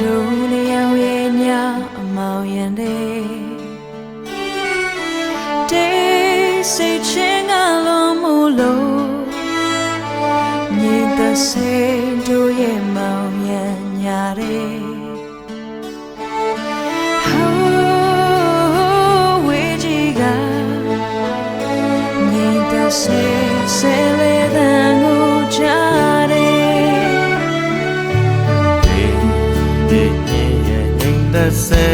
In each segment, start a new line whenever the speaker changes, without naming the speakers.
ဒုလျောင်ရဲ့ညအမောင်ရန်တဲ့တေးစိတ်ချင်းကလုံးမလို့ညီတဆေတို့ရဲ့မောင်ရန်ညာတဲ့ဟိုးဝေးကြီးကညီတဆေ
ဒီညင်ရဲ့ငိမ့်သက်ဆဲ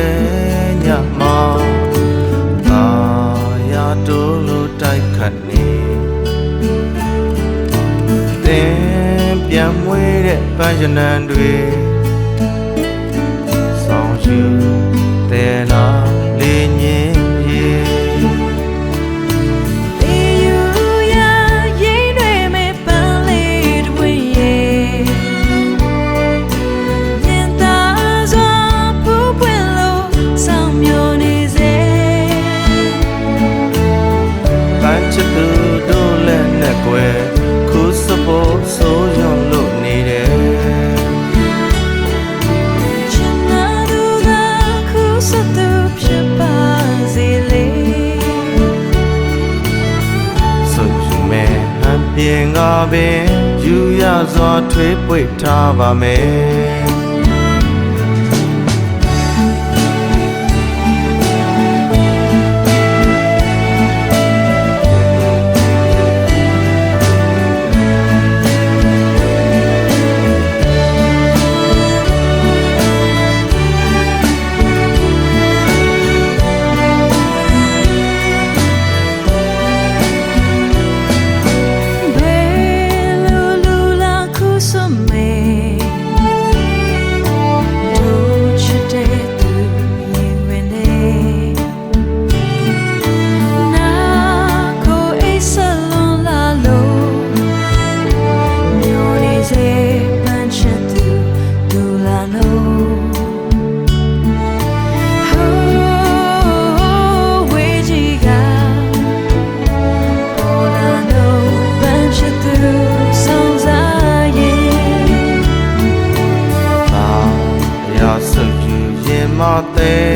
ညမောင်သာယာတိုးလို့တိုက်ခတ်နေတင်ပြန်မွေးတဲ့ပန်းရနံတွေ ပြေငါပင်ယူရစွာထွေးပွေထားပါမယ်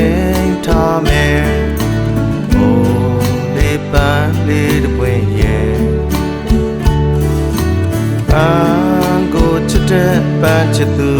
သိမ်းထားမယ်ဘိုးလေးပန်းလေးတစ်ပွင့်ရဲ့ပန်းကိုချစ်တဲ့ပန်းချစ်သူ